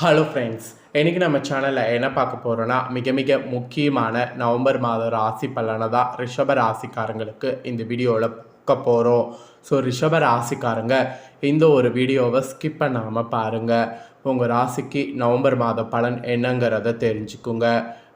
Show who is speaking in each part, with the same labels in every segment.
Speaker 1: Hello friends இன்றைக்கி நம்ம சேனலில் என்ன பார்க்க போகிறோன்னா மிக மிக முக்கியமான நவம்பர் மாத ராசி பலனை தான் ரிஷப ராசிக்காரங்களுக்கு இந்த வீடியோவில் பார்க்க போகிறோம் ஸோ ரிஷப ராசிக்காரங்க இந்த ஒரு வீடியோவை ஸ்கிப் பண்ணாமல் பாருங்கள் உங்கள் ராசிக்கு நவம்பர் மாத பலன் என்னங்கிறத தெரிஞ்சுக்குங்க.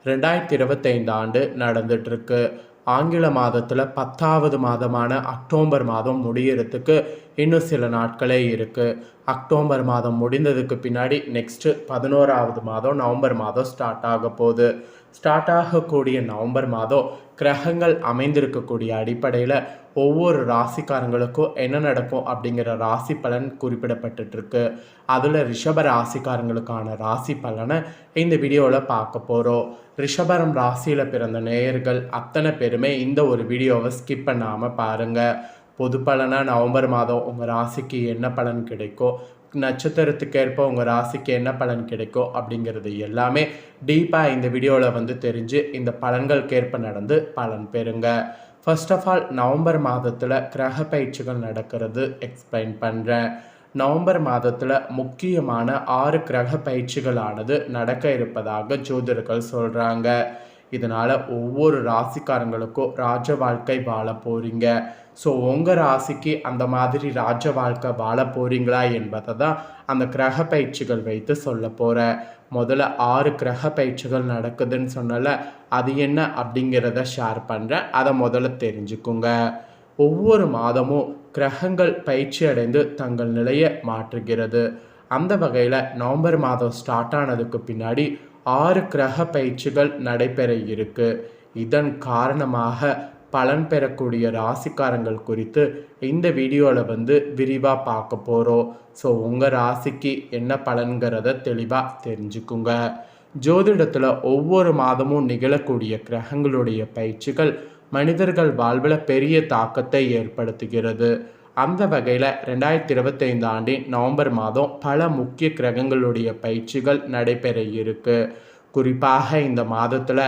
Speaker 1: ரெண்டாயிரத்தி இருபத்தைந்து ஆண்டு நடந்துட்டுருக்கு ஆங்கில மாதத்தில் பத்தாவது மாதமான அக்டோபர் மாதம் முடியறதுக்கு இன்னும் சில நாட்களே இருக்குது அக்டோபர் மாதம் முடிந்ததுக்கு பின்னாடி நெக்ஸ்ட்டு பதினோராவது மாதம் நவம்பர் மாதம் ஸ்டார்ட் ஆக போகுது. ஸ்டார்ட் ஆகக்கூடிய நவம்பர் மாதம் கிரகங்கள் அமைந்திருக்கக்கூடிய அடிப்படையில் ஒவ்வொரு ராசிக்காரங்களுக்கும் என்ன நடக்கும் அப்படிங்கிற ராசி பலன் குறிப்பிடப்பட்டுருக்கு அதில் ரிஷப ராசிக்காரங்களுக்கான ராசி பலனை இந்த வீடியோவில் பார்க்க போகிறோம் ரிஷபரம் ராசியில் பிறந்த நேயர்கள் அத்தனை பேருமே இந்த ஒரு வீடியோவை ஸ்கிப் பண்ணாமல் பாருங்கள் பொது பலனாக நவம்பர் மாதம் உங்கள் ராசிக்கு என்ன பலன் கிடைக்கும்? நட்சத்திரத்துக்கு ஏற்ப உங்கள் ராசிக்கு என்ன பலன் கிடைக்கும் அப்படிங்கிறது எல்லாமே டீப்பாக இந்த வீடியோவில் வந்து தெரிஞ்சு இந்த பலன்களுக்கேற்ப நடந்து பலன் பெறுங்க. ஃபர்ஸ்ட் ஆஃப் ஆல் நவம்பர் மாதத்தில் கிரக பயிற்சிகள் நடக்கிறது எக்ஸ்பிளைன் பண்ணுறேன் நவம்பர் மாதத்தில் முக்கியமான ஆறு கிரக பயிற்சிகளானது நடக்க இருப்பதாக ஜோதிடர்கள் சொல்கிறாங்க இதனால் ஒவ்வொரு ராசிக்காரங்களுக்கும் ராஜ வாழ்க்கை வாழ போகிறீங்க ஸோ உங்கள் ராசிக்கு அந்த மாதிரி ராஜ வாழ்க்கை வாழ போகிறீங்களா என்பதை தான் அந்த கிரக பயிற்சிகள் வைத்து சொல்ல போகிறேன் முதல்ல ஆறு கிரக பயிற்சிகள் நடக்குதுன்னு சொன்னல அது என்ன அப்படிங்கிறத ஷேர் பண்ணுறேன் அதை முதல்ல தெரிஞ்சுக்குங்க. ஒவ்வொரு மாதமும் கிரகங்கள் பயிற்சி அடைந்து தங்கள் நிலையை மாற்றுகிறது. அந்த வகையில் நவம்பர் மாதம் ஸ்டார்ட் ஆனதுக்கு பின்னாடி ஆறு கிரக பயிற்சிகள் நடைபெற இருக்கு. இதன் காரணமாக பலன் பெறக்கூடிய ராசிக்காரங்கள் குறித்து இந்த வீடியோவில் வந்து விரிவாக பார்க்க போகிறோம் ஸோ உங்கள் ராசிக்கு என்ன பலன்கிறத தெளிவாக தெரிஞ்சுக்குங்க. ஜோதிடத்தில் ஒவ்வொரு மாதமும் நிகழக்கூடிய கிரகங்களுடைய பயிற்சிகள் மனிதர்கள் வாழ்வில் பெரிய தாக்கத்தை ஏற்படுத்துகிறது. அந்த வகையில் ரெண்டாயிரத்தி இருபத்தைந்து ஆண்டின் நவம்பர் மாதம் பல முக்கிய கிரகங்களுடைய பயிற்சிகள் நடைபெற இருக்கு. குறிப்பாக இந்த மாதத்தில்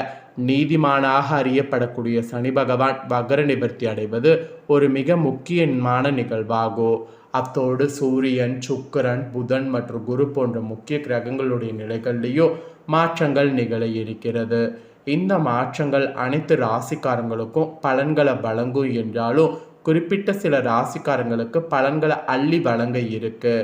Speaker 1: நீதிமானாக அறியப்படக்கூடிய சனி பகவான் வக்ர நிவர்த்தி அடைவது ஒரு மிக முக்கியமான நிகழ்வாகும் அத்தோடு சூரியன் சுக்கரன் புதன் மற்றும் குரு போன்ற முக்கிய கிரகங்களுடைய நிலைகள்லேயும் மாற்றங்கள் நிகழ இருக்கிறது. இந்த மாற்றங்கள் அனைத்து ராசிக்காரங்களுக்கும் பலன்களை வழங்கும் என்றாலும் குறிப்பிட்ட சில ராசிக்காரங்களுக்கு பலன்களை அள்ளி வழங்க இருக்கு.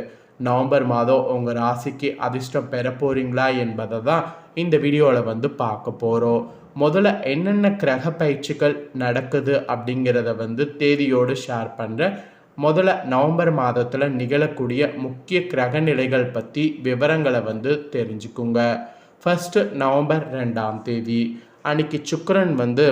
Speaker 1: நவம்பர் மாதம் உங்கள் ராசிக்கு அதிர்ஷ்டம் பெற போறீங்களா என்பதை தான் இந்த வீடியோவில் வந்து பார்க்க போகிறோம் முதல்ல என்னென்ன கிரக பயிற்சிகள் நடக்குது அப்படிங்கிறத வந்து தேதியோடு ஷேர் பண்ணுறேன் முதல்ல நவம்பர் மாதத்தில் நிகழக்கூடிய முக்கிய கிரக நிலைகள் பற்றி விவரங்களை வந்து தெரிஞ்சுக்குங்க. ஃபஸ்ட்டு நவம்பர் ரெண்டாம் தேதி. அன்னைக்கு சுக்கரன் வந்து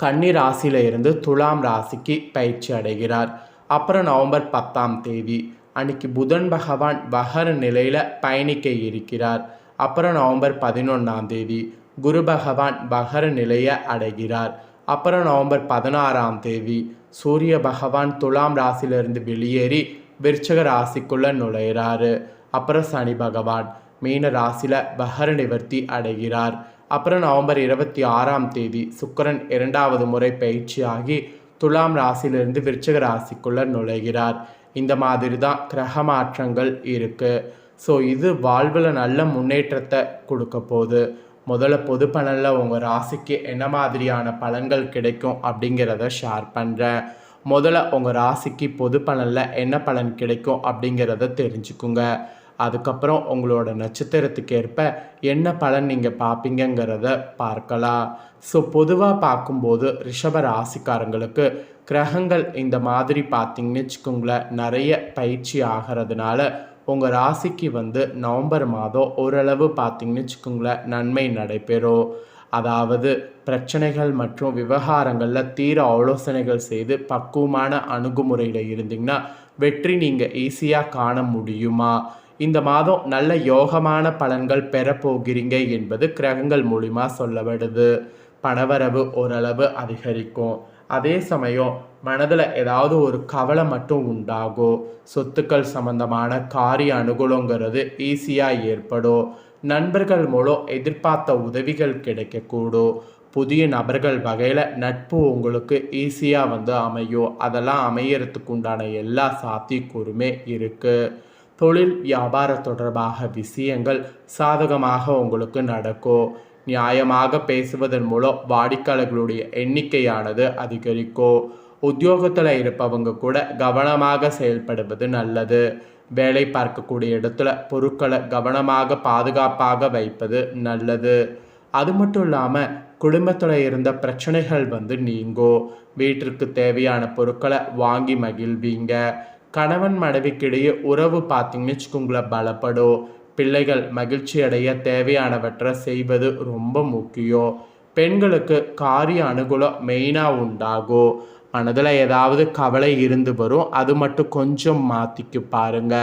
Speaker 1: கன்னி ராசியில இருந்து துலாம் ராசிக்கு பயிற்சி அடைகிறார். அப்புறம் நவம்பர் பத்தாம் தேதி. அன்னைக்கு புதன் பகவான் வகர நிலையில் பயணிக்க இருக்கிறார். அப்புறம் நவம்பர் பதினொன்றாம் தேதி குரு பகவான் வகர நிலையை அடைகிறார். அப்புறம் நவம்பர் பதினாறாம் தேதி சூரிய பகவான் துலாம் ராசியிலிருந்து வெளியேறி விருச்சக ராசிக்குள்ளே நுழையிறாரு. அப்புறம் சனி பகவான் மீன ராசியில் பகர நிவர்த்தி அடைகிறார். அப்புறம் நவம்பர் இருபத்தி ஆறாம் தேதி சுக்கரன் இரண்டாவது முறை பயிற்சியாகி துலாம் ராசியிலிருந்து விருச்சக ராசிக்குள்ள நுழைகிறார். இந்த மாதிரி தான் கிரக மாற்றங்கள் இருக்குது ஸோ இது வாழ்வில் நல்ல முன்னேற்றத்தை கொடுக்க போகுது. முதல்ல பொது பலனில் உங்கள் ராசிக்கு என்ன மாதிரியான பலன்கள் கிடைக்கும் அப்படிங்கிறத ஷேர் பண்ணுறேன் முதல்ல உங்கள் ராசிக்கு பொது பலனில் என்ன பலன் கிடைக்கும் அப்படிங்கிறத தெரிஞ்சுக்குங்க. அதுக்கப்புறம் உங்களோட நட்சத்திரத்துக்கு ஏற்ப என்ன பலன் நீங்கள் பார்ப்பீங்கங்கிறத பார்க்கலாம். ஸோ பொதுவாக பார்க்கும்போது ரிஷப ராசிக்காரங்களுக்கு கிரகங்கள் இந்த மாதிரி பார்த்தீங்கன்னு வச்சுக்கோங்களேன் நிறைய பயிற்சி ஆகிறதுனால உங்கள் ராசிக்கு வந்து நவம்பர் மாதம் ஓரளவு பார்த்தீங்கன்னு வச்சுக்கோங்களேன் நன்மை நடைபெறும். அதாவது பிரச்சனைகள் மற்றும் விவகாரங்களில் தீர ஆலோசனைகள் செய்து பக்குவமான அணுகுமுறையில் இருந்தீங்கன்னா வெற்றி நீங்கள் ஈஸியாக காண முடியுமா? இந்த மாதம் நல்ல யோகமான பலன்கள் பெறப்போகிறீங்க என்பது கிரகங்கள் மூலிமா சொல்லப்படுது. பணவரவு ஓரளவு அதிகரிக்கும். அதே சமயம் மனதில் ஏதாவது ஒரு கவலை மட்டும் உண்டாகும். சொத்துக்கள் சம்பந்தமான காரிய அனுகூலங்கிறது ஈஸியாக ஏற்படும். நண்பர்கள் மூலம் எதிர்பார்த்த உதவிகள் கிடைக்கக்கூடும். புதிய நபர்கள் வகையில் நட்பு உங்களுக்கு ஈஸியாக வந்து அமையும். அதெல்லாம் அமையறதுக்கு உண்டான எல்லா சாத்தியக்கூறுமே இருக்குது தொழில் வியாபார தொடர்பாக விஷயங்கள் சாதகமாக உங்களுக்கு நடக்கும் நியாயமாக பேசுவதன் மூலம் வாடிக்கையாளர்களுடைய எண்ணிக்கையானது அதிகரிக்கும் உத்தியோகத்தில் இருப்பவங்க கூட கவனமாக செயல்படுவது நல்லது. வேலை பார்க்கக்கூடிய இடத்துல பொருட்களை கவனமாக பாதுகாப்பாக வைப்பது நல்லது. அது மட்டும் இல்லாமல் குடும்பத்தில் இருந்த பிரச்சனைகள் வந்து நீங்கும் வீட்டிற்கு தேவையான பொருட்களை வாங்கி மகிழ்வீங்க. கணவன் மனைவிக்கிடையே உறவு பார்த்தீங்கன்னு வச்சுக்கோங்களேன் பலப்படும் பிள்ளைகள் மகிழ்ச்சி அடைய தேவையானவற்றை செய்வது ரொம்ப முக்கியம் பெண்களுக்கு காரிய அனுகூலம் மெயினாக உண்டாகும் மனதில் ஏதாவது கவலை இருந்து வரும் அது மட்டும் கொஞ்சம் மாற்றிக்கு பாருங்க.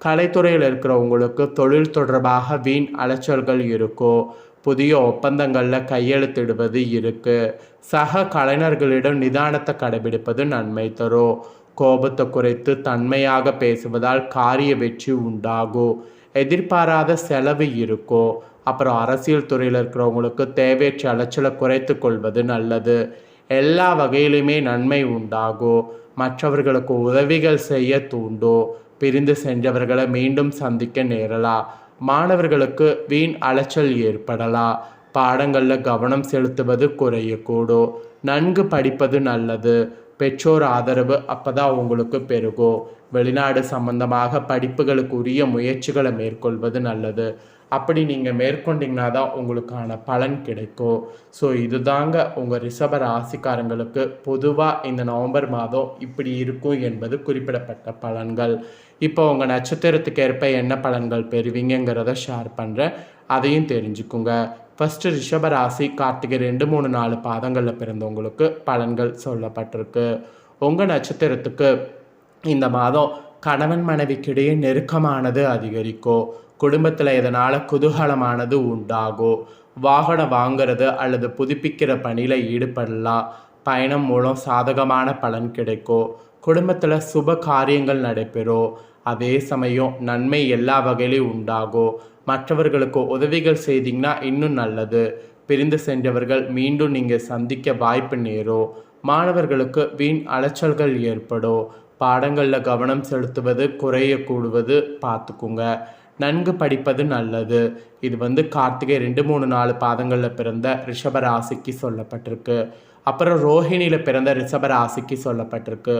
Speaker 1: கலைத்துறையில் இருக்கிறவங்களுக்கு தொழில் தொடர்பாக வீண் அலைச்சல்கள் இருக்கும் புதிய ஒப்பந்தங்களில் கையெழுத்திடுவது இருக்குது சக கலைஞர்களிடம் நிதானத்தை கடைபிடிப்பது நன்மை தரும். கோபத்தை குறைத்து தன்மையாக பேசுவதால் காரிய வெற்றி உண்டாகும் எதிர்பாராத செலவு இருக்கும் அப்புறம் அரசியல் துறையில் இருக்கிறவங்களுக்கு தேவையற்ற அலைச்சலை குறைத்து கொள்வது நல்லது. எல்லா வகையிலுமே நன்மை உண்டாகும் மற்றவர்களுக்கு உதவிகள் செய்ய தூண்டும் பிரிந்து சென்றவர்களை மீண்டும் சந்திக்க நேரலாம் மாணவர்களுக்கு வீண் அலைச்சல் ஏற்படலாம் பாடங்களில் கவனம் செலுத்துவது குறையக்கூடும் நன்கு படிப்பது நல்லது. பெற்றோர் ஆதரவு அப்போ தான் உங்களுக்கு பெருகும் வெளிநாடு சம்பந்தமாக படிப்புகளுக்கு உரிய முயற்சிகளை மேற்கொள்வது நல்லது. அப்படி நீங்கள் மேற்கொண்டீங்கன்னா தான் உங்களுக்கான பலன் கிடைக்கும் ஸோ இதுதாங்க உங்கள் ரிஷப ராசிக்காரங்களுக்கு பொதுவாக இந்த நவம்பர் மாதம் இப்படி இருக்கும் என்பது குறிப்பிடப்பட்ட பலன்கள். இப்போ உங்கள் நட்சத்திரத்துக்கு ஏற்ப என்ன பலன்கள் பெறுவீங்கிறத ஷேர் பண்ணுறேன் அதையும் தெரிஞ்சுக்குங்க. ஃபஸ்ட்டு ரிஷபராசி கார்த்திகை ரெண்டு மூணு நாலு பாதங்களில் பிறந்தவங்களுக்கு பலன்கள் சொல்லப்பட்டிருக்கு. உங்கள் நட்சத்திரத்துக்கு இந்த மாதம் கணவன் மனைவிக்கிடையே நெருக்கமானது அதிகரிக்கும் குடும்பத்தில் இதனால் குதூகலமானது உண்டாகும் வாகனம் வாங்கிறது அல்லது புதுப்பிக்கிற பணியில் ஈடுபடலாம் பயணம் மூலம் சாதகமான பலன் கிடைக்கும் குடும்பத்தில் சுப காரியங்கள் நடைபெறும் அதே சமயம் நன்மை எல்லா வகையிலும் உண்டாகும் மற்றவர்களுக்கு உதவிகள் செய்தீங்கன்னா இன்னும் நல்லது. பிரிந்து சென்றவர்கள் மீண்டும் நீங்கள் சந்திக்க வாய்ப்பு நேரும் மாணவர்களுக்கு வீண் அலைச்சல்கள் ஏற்படும் பாடங்களில் கவனம் செலுத்துவது குறையக்கூடுவது பார்த்துக்குங்க. நன்கு படிப்பது நல்லது. இது வந்து கார்த்திகை ரெண்டு மூணு நாலு பாதங்களில் பிறந்த ரிஷப ராசிக்கு சொல்லப்பட்டிருக்கு. அப்புறம் ரோஹிணியில் பிறந்த ரிஷப ராசிக்கு சொல்லப்பட்டிருக்கு.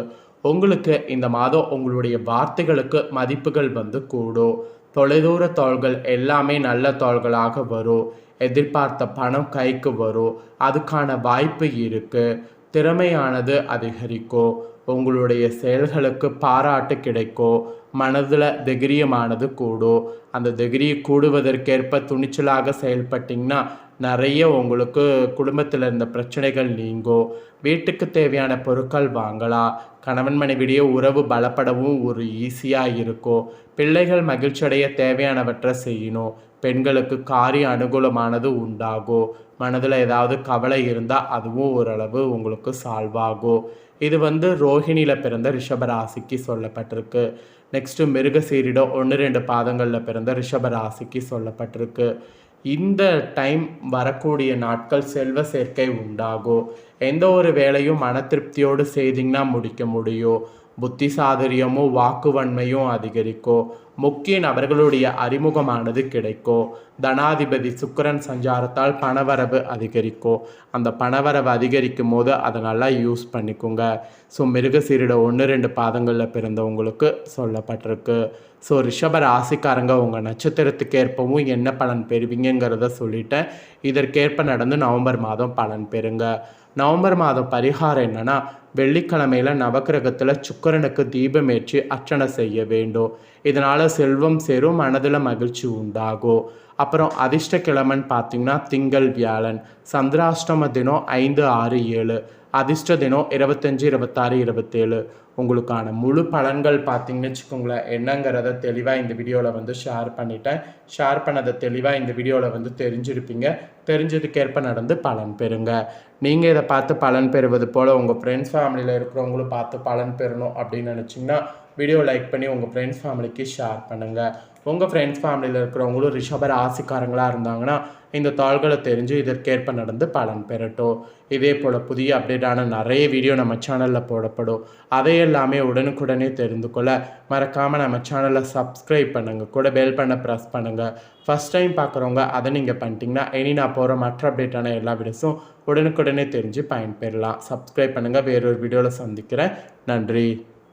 Speaker 1: உங்களுக்கு இந்த மாதம் உங்களுடைய வார்த்தைகளுக்கு மதிப்புகள் வந்து கூடும். தொலைதூர தாள்கள் எல்லாமே நல்ல தாள்களாக வரும் எதிர்பார்த்த பணம் கைக்கு வரும் அதுக்கான வாய்ப்பு இருக்குது திறமையானது அதிகரிக்கும் உங்களுடைய செயல்களுக்கு பாராட்டு கிடைக்கும் மனதில் தைரியமானது கூடும் அந்த தைரியம் கூடுவதற்கேற்ப துணிச்சலாக செயல்பட்டிங்கன்னா நிறைய உங்களுக்கு குடும்பத்தில் இருந்த பிரச்சனைகள் நீங்கும் வீட்டுக்கு தேவையான பொருட்கள் வாங்கலாம். கணவன் மனைவிடையே உறவு பலப்படவும் ஒரு ஈஸியாக இருக்கும் பிள்ளைகள் மகிழ்ச்சியடைய தேவையானவற்றை செய்யணும் பெண்களுக்கு காரிய அனுகூலமானது உண்டாகும் மனதில் ஏதாவது கவலை இருந்தால் அதுவும் ஓரளவு உங்களுக்கு சால்வ் ஆகும் இது வந்து ரோஹிணியில் பிறந்த ரிஷபராசிக்கு சொல்லப்பட்டிருக்கு. நெக்ஸ்ட்டு மிருகசீரிடம் ஒன்று ரெண்டு பாதங்களில் பிறந்த ரிஷபராசிக்கு சொல்லப்பட்டிருக்கு. இந்த டைம் வரக்கூடிய நாட்கள் செல்வ சேர்க்கை உண்டாகும். எந்த ஒரு வேலையும் மன திருப்தியோடு செய்திங்கன்னா முடிக்க முடியும். புத்தி சாதுரியமும் வாக்குவன்மையும் அதிகரிக்கும் முக்கிய நபர்களுடைய அறிமுகமானது கிடைக்கும் தனாதிபதி சுக்கரன் சஞ்சாரத்தால் பணவரவு அதிகரிக்கும் அந்த பணவரவு அதிகரிக்கும் போது அதை நல்லா யூஸ் பண்ணிக்கோங்க. ஸோ மிருகசீரிட ஒன்று ரெண்டு பாதங்களில் பிறந்தவங்களுக்கு சொல்லப்பட்டிருக்கு. ஸோ ரிஷப ராசிக்காரங்க உங்கள் நட்சத்திரத்துக்கேற்பவும் என்ன பலன் பெறுவீங்கிறத சொல்லிட்டேன். இதற்கேற்ப நடந்து நவம்பர் மாதம் பலன் பெறுங்க. நவம்பர் மாதம் பரிகாரம் என்னென்னா வெள்ளிக்கிழமையில் நவக்கிரகத்தில் சுக்கரனுக்கு தீபமேற்றி அர்ச்சனை செய்ய வேண்டும். இதனால் செல்வம் சேரும் மனதில் மகிழ்ச்சி உண்டாகும். அப்புறம் அதிர்ஷ்ட கிழமைன்னு பார்த்தீங்கன்னா திங்கள் வியாழன். சந்திராஷ்டம தினம் ஐந்து ஆறு ஏழு. அதிர்ஷ்ட தினம் இருபத்தஞ்சி இருபத்தாறு இருபத்தேழு. உங்களுக்கான முழு பலன்கள் பார்த்தீங்கன்னு வச்சுக்கோங்களேன். என்னங்கிறத தெளிவாக இந்த வீடியோவில் வந்து ஷேர் பண்ணிட்டேன். ஷேர் பண்ணதை தெளிவாக இந்த வீடியோவில் வந்து தெரிஞ்சிருப்பீங்க. தெரிஞ்சதுக்கேற்ப நடந்து பலன் பெறுங்க. நீங்கள் இதை பார்த்து பலன் பெறுவது போல் உங்கள் ஃப்ரெண்ட்ஸ் ஃபேமிலியில் இருக்கிறவங்களும் பார்த்து பலன் பெறணும் அப்படின்னு நினச்சிங்கன்னா வீடியோ லைக் பண்ணி உங்கள் ஃப்ரெண்ட்ஸ் ஃபேமிலிக்கு ஷேர் பண்ணுங்கள் உங்கள் ஃப்ரெண்ட்ஸ் ஃபேமிலியில் இருக்கிறவங்களும் ரிஷப ராசிக்காரங்களாக இருந்தாங்கன்னா இந்த தாள்களை தெரிஞ்சு இதற்கேற்ப நடந்து பலன் பெறட்டும். இதே போல் புதிய அப்டேட்டான நிறைய வீடியோ நம்ம சேனலில் போடப்படும். அதையெல்லாமே உடனுக்குடனே தெரிந்து கொள்ள மறக்காமல் நம்ம சேனலை சப்ஸ்கிரைப் பண்ணுங்கள் கூட பெல் பண்ண ப்ரெஸ் பண்ணுங்கள் ஃபஸ்ட் டைம் பார்க்குறவங்க அதை நீங்கள் பண்ணிட்டீங்கன்னா இனி நான் போகிற மற்ற அப்டேட்டான எல்லா வீடியோஸும் உடனுக்குடனே தெரிஞ்சு பயன்பெறலாம். சப்ஸ்கிரைப் பண்ணுங்கள் வேறொரு வீடியோவில் சந்திக்கிறேன். நன்றி.